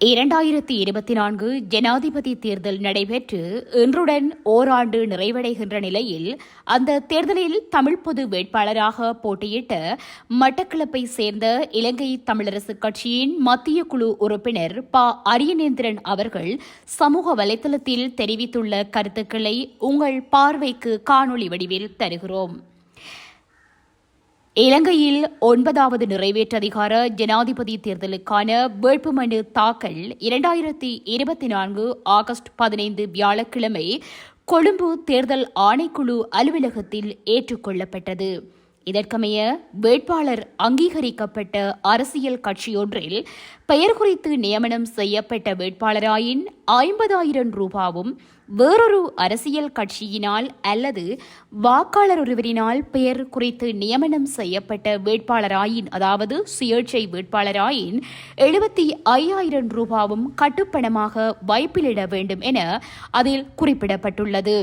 இரண்டாயிரத்தி இருபத்தி நான்கு ஜனாதிபதி தேர்தல் நடைபெற்று இன்றுடன் ஓராண்டு நிறைவடைகின்ற நிலையில் அந்த தேர்தலில் தமிழ் பொது வேட்பாளராக போட்டியிட்ட மட்டக்களப்பை சேர்ந்த இலங்கை தமிழரசுக் கட்சியின் மத்திய குழு உறுப்பினர் ப. அரியநேந்திரன் அவர்கள் சமூக வலைதளத்தில் தெரிவித்துள்ள கருத்துக்களை உங்கள் பார்வைக்கு காணொளி வடிவில் தருகிறோம். இலங்கையில் ஒன்பதாவது நிறைவேற்றதிகார ஜனாதிபதி தேர்தலுக்கான வேட்புமனு தாக்கல் இரண்டாயிரத்தி இருபத்தி நான்கு ஆகஸ்ட் பதினைந்து வியாழக்கிழமை கொழும்பு தேர்தல் ஆணைக்குழு அலுவலகத்தில் ஏற்றுக்கொள்ளப்பட்டது. இதற்கமைய வேட்பாளர் அங்கீகரிக்கப்பட்ட அரசியல் கட்சியொன்றில் பெயர் குறித்து நியமனம் செய்யப்பட்ட வேட்பாளராயின் ஐம்பதாயிரம் ரூபாவும் வேறொரு அரசியல் கட்சியினால் அல்லது வாக்காளர் ஒருவரினால் பெயர் குறித்து நியமனம் செய்யப்பட்ட வேட்பாளராயின் அதாவது சுயேட்சை வேட்பாளராயின் எழுபத்தி ஐயாயிரம் ரூபாவும் கட்டுப்பணமாக வைப்பிலிட வேண்டும் என அதில் குறிப்பிடப்பட்டுள்ளது.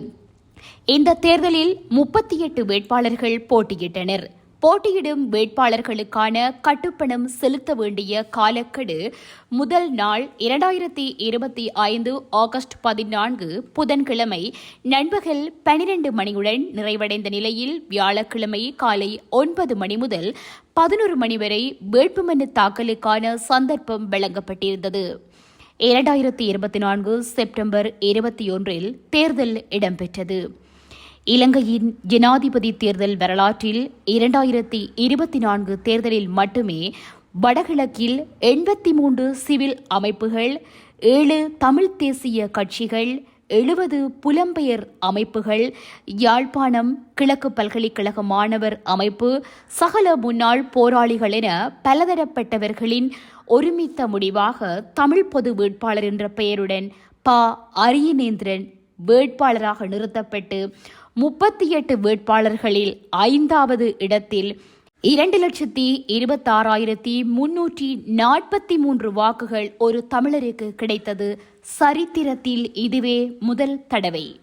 இந்த தேர்தலில் முப்பத்தி எட்டு வேட்பாளர்கள் போட்டியிட்டனர். போட்டியிடும் வேட்பாளர்களுக்கான கட்டுப்பணம் செலுத்த வேண்டிய காலக்கெடு முதல் நாள் இரண்டாயிரத்தி இருபத்தி ஐந்து ஆகஸ்ட் பதினான்கு புதன்கிழமை நண்பகல் பனிரெண்டு மணியுடன் நிறைவடைந்த நிலையில் வியாழக்கிழமை காலை ஒன்பது மணி முதல் பதினொரு மணி வரை வேட்புமனு தாக்கலுக்கான சந்தர்ப்பம் வழங்கப்பட்டிருந்தது. இரண்டாயிரத்தி இருபத்தி நான்கு செப்டம்பர் இருபத்தி ஒன்றில் தேர்தல் இடம்பெற்றது. இலங்கையின் ஜனாதிபதி தேர்தல் வரலாற்றில் இரண்டாயிரத்தி இருபத்தி நான்கு தேர்தலில் மட்டுமே வடகிழக்கில் எண்பத்தி மூன்று சிவில் அமைப்புகள் ஏழு தமிழ் தேசிய கட்சிகள் எழுபது புலம்பெயர் அமைப்புகள் யாழ்ப்பாணம் கிழக்கு பல்கலைக்கழக மாணவர் அமைப்பு சகல முன்னாள் போராளிகள் என பலதரப்பட்டவர்களின் ஒருமித்த முடிவாக தமிழ் பொது வேட்பாளர் என்ற பெயருடன் ப. அரியநேந்திரன் வேட்பாளராக நிறுத்தப்பட்டு முப்பத்தி எட்டு வேட்பாளர்களில் ஐந்தாவது இடத்தில் இரண்டு லட்சத்தி இருபத்தாறாயிரத்தி முன்னூற்றி நாற்பத்தி மூன்று வாக்குகள் ஒரு தமிழருக்கு கிடைத்தது சரித்திரத்தில் இதுவே முதல் தடவை.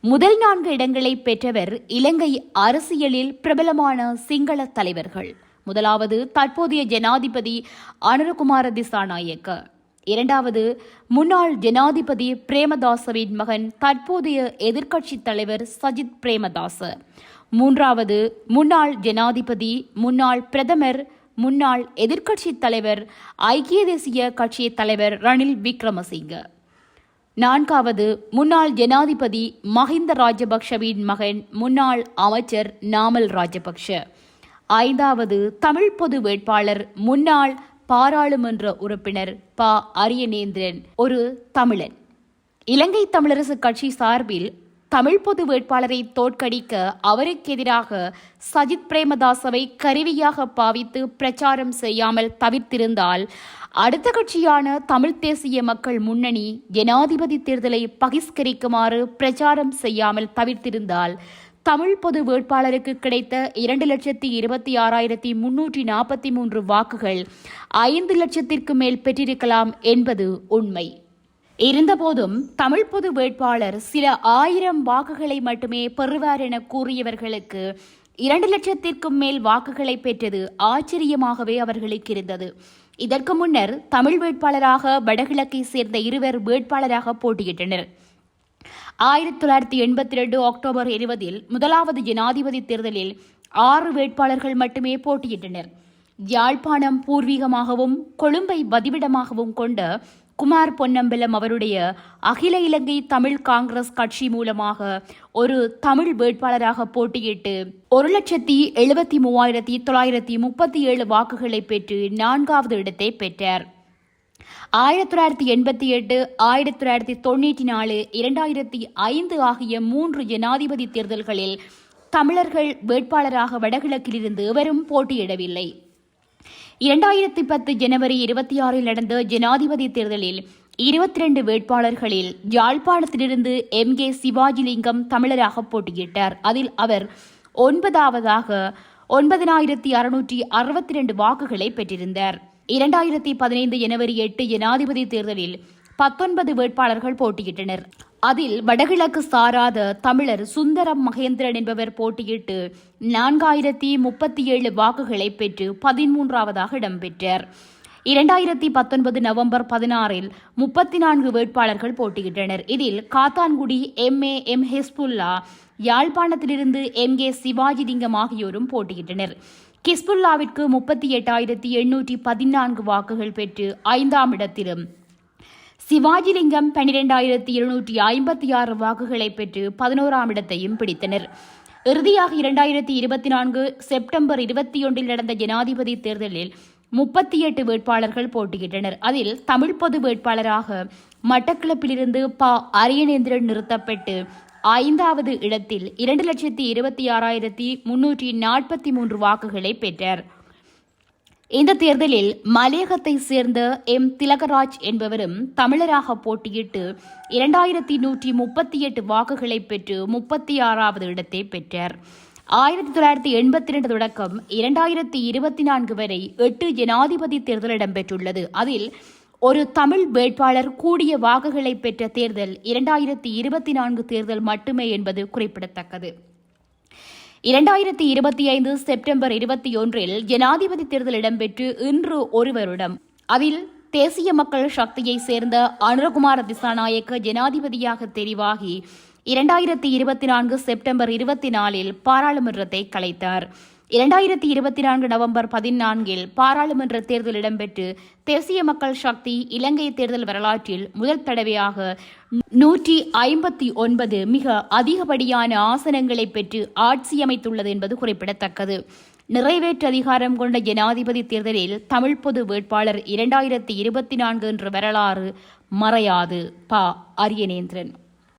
முதல் நான்கு இடங்களை பெற்றவர் இலங்கை அரசியலில் பிரபலமான சிங்கள தலைவர்கள். முதலாவது தற்போதைய ஜனாதிபதி அனுரகுமார திசாநாயக்க. இரண்டாவது முன்னாள் ஜனாதிபதி பிரேமதாசவின் மகன் தற்போதைய எதிர்க்கட்சித் தலைவர் சஜித் பிரேமதாச. மூன்றாவது முன்னாள் ஜனாதிபதி முன்னாள் பிரதமர் முன்னாள் எதிர்க்கட்சித் தலைவர் ஐக்கிய தேசிய கட்சி தலைவர் ரணில் விக்ரமசிங்க. நான்காவது முன்னாள் ஜனாதிபதி மஹிந்த ராஜபக்ஷவின் மகன் முன்னாள் அமைச்சர் நாமல் ராஜபக்ஷ. ஐந்தாவது தமிழ் பொது வேட்பாளர் முன்னாள் பாராளுமன்ற உறுப்பினர் ப. அரியநேந்திரன் ஒரு தமிழன். இலங்கை தமிழரசு கட்சி சார்பில் தமிழ் பொது வேட்பாளரை தோற்கடிக்க அவருக்கு எதிராக சஜித் பிரேமதாசவை கருவியாக பாவித்து பிரச்சாரம் செய்யாமல் தவிர்த்திருந்தால் அடுத்த கட்சியான தமிழ் தேசிய மக்கள் முன்னணி ஜனாதிபதி தேர்தலை பகிஷ்கரிக்குமாறு பிரச்சாரம் செய்யாமல் தவிர்த்திருந்தால் தமிழ் பொது வேட்பாளருக்கு கிடைத்த இரண்டு லட்சத்தி இருபத்தி ஆறாயிரத்தி முன்னூற்றி நாற்பத்தி மூன்று வாக்குகள் ஐந்து லட்சத்திற்கு மேல் பெற்றிருக்கலாம் என்பது உண்மை. இருந்தபோதும் தமிழ் பொது வேட்பாளர் சில ஆயிரம் வாக்குகளை மட்டுமே பெறுவார் என கூறியவர்களுக்கு இரண்டு லட்சத்திற்கும் மேல் வாக்குகளை பெற்றது ஆச்சரியமாகவே அவர்களுக்கு இருந்தது. இதற்கு முன்னர் தமிழ் வேட்பாளராக வடகிழக்கை சேர்ந்த இருவர் வேட்பாளராக போட்டியிட்டனர். ஆயிரத்தி தொள்ளாயிரத்தி எண்பத்தி ரெண்டு அக்டோபர் இருபதில் முதலாவது ஜனாதிபதி தேர்தலில் ஆறு வேட்பாளர்கள் மட்டுமே போட்டியிட்டனர். யாழ்ப்பாணம் பூர்வீகமாகவும் கொழும்பை பதிவிடமாகவும் கொண்ட குமார் பொன்னம்பலம் அவருடைய அகில இலங்கை தமிழ் காங்கிரஸ் கட்சி மூலமாக ஒரு தமிழ் வேட்பாளராக போட்டியிட்டு ஒரு லட்சத்தி எழுபத்தி மூவாயிரத்தி தொள்ளாயிரத்தி முப்பத்தி ஏழு வாக்குகளை பெற்று நான்காவது இடத்தை பெற்றார். ஆயிரத்தி தொள்ளாயிரத்தி எண்பத்தி எட்டு ஆயிரத்தி தொள்ளாயிரத்தி தொண்ணூற்றி நாலு இரண்டாயிரத்தி ஐந்து ஆகிய மூன்று ஜனாதிபதி தேர்தல்களில் தமிழர்கள் வேட்பாளராக வடகிழக்கிலிருந்து எவரும் போட்டியிடவில்லை. இரண்டாயிரத்தி பத்து ஜனவரி இருபத்தி ஆறில் நடந்த ஜனாதிபதி தேர்தலில் இருபத்தி ரெண்டு வேட்பாளர்களில் யாழ்ப்பாணத்திலிருந்து எம் கே சிவாஜிலிங்கம் தமிழராக போட்டியிட்டார். அதில் அவர் ஒன்பதாவதாக ஒன்பதினாயிரத்தி அறுநூற்றி அறுபத்தி ரெண்டு வாக்குகளை பெற்றிருந்தார். இரண்டாயிரத்தி பதினைந்து ஜனவரி எட்டு ஜனாதிபதி தேர்தலில் பத்தொன்பது வேட்பாளர்கள் போட்டியிட்டனர். அதில் வடகிழக்கு சாராத தமிழர் சுந்தரம் மகேந்திரன் என்பவர் போட்டியிட்டு நான்காயிரத்தி முப்பத்தி ஏழு வாக்குகளை பெற்று பதிமூன்றாவதாக இடம்பெற்றார். இரண்டாயிரத்தி பத்தொன்பது நவம்பர் பதினாறில் முப்பத்தி நான்கு வேட்பாளர்கள் போட்டியிட்டனர். இதில் Kattankudy M A M Hizbullah யாழ்ப்பாணத்திலிருந்து எம் கே சிவாஜிலிங்கம் ஆகியோரும் போட்டியிட்டனர். கிஸ்புல்லாவிற்கு முப்பத்தி எட்டாயிரத்தி எண்ணூற்றி பதினான்கு வாக்குகள் பெற்று ஐந்தாம் இடத்திலும். சிவாஜிலிங்கம் பனிரெண்டாயிரத்தி இருநூற்றி ஐம்பத்தி ஆறு வாக்குகளை பெற்று பதினோராம் இடத்தையும் பிடித்தனர். இறுதியாக இரண்டாயிரத்தி இருபத்தி நான்கு செப்டம்பர் இருபத்தி ஒன்றில் நடந்த ஜனாதிபதி தேர்தலில் முப்பத்தி எட்டு வேட்பாளர்கள் போட்டியிட்டனர். அதில் தமிழ் பொது வேட்பாளராக மட்டக்களப்பிலிருந்து ப அரியநேந்திரன் நிறுத்தப்பட்டு ஐந்தாவது இடத்தில் இரண்டு லட்சத்தி இருபத்தி ஆறாயிரத்தி முன்னூற்றி நாற்பத்தி மூன்று வாக்குகளை பெற்றார். இந்த தேர்தலில் மலையகத்தை சேர்ந்த எம். திலகராஜ் என்பவரும் தமிழராக போட்டியிட்டு இரண்டாயிரத்தி நூற்றி முப்பத்தி எட்டு வாக்குகளை பெற்று முப்பத்தி ஆறாவது இடத்தை பெற்றார். ஆயிரத்தி தொள்ளாயிரத்தி எண்பத்தி ரெண்டு தொடக்கம் இரண்டாயிரத்தி இருபத்தி நான்கு வரை எட்டு ஜனாதிபதி தேர்தல் இடம்பெற்றுள்ளது. அதில் ஒரு தமிழ் வேட்பாளர் கூடிய வாக்குகளை பெற்ற தேர்தல் இரண்டாயிரத்தி இருபத்தி நான்கு தேர்தல் மட்டுமே என்பது குறிப்பிடத்தக்கது. இரண்டாயிரத்தி இருபத்தி ஐந்து செப்டம்பர் இருபத்தி ஒன்றில் ஜனாதிபதி தேர்தல் இடம்பெற்று இன்று ஒரு வருடம். அதில் தேசிய மக்கள் சக்தியை சேர்ந்த அனுரகுமார் திசாநாயக்க ஜனாதிபதியாக தெரிவாகி இரண்டாயிரத்தி இருபத்தி நான்கு செப்டம்பர் இருபத்தி நாலில் பாராளுமன்றத்தை கலைத்தார். இரண்டாயிரத்தி இருபத்தி நான்கு நவம்பர் பதினான்கில் பாராளுமன்ற தேர்தல் இடம்பெற்று தேசிய மக்கள் சக்தி இலங்கை தேர்தல் வரலாற்றில் முதல் தடவையாக நூற்றி ஐம்பத்தி ஒன்பது மிக அதிகப்படியான ஆசனங்களை பெற்று ஆட்சி அமைத்துள்ளது என்பது குறிப்பிடத்தக்கது. நிறைவேற்று அதிகாரம் கொண்ட ஜனாதிபதி தேர்தலில் தமிழ் பொது வேட்பாளர் இரண்டாயிரத்தி இருபத்தி நான்கு என்ற வரலாறு மறையாது ப. அரியநேந்திரன்.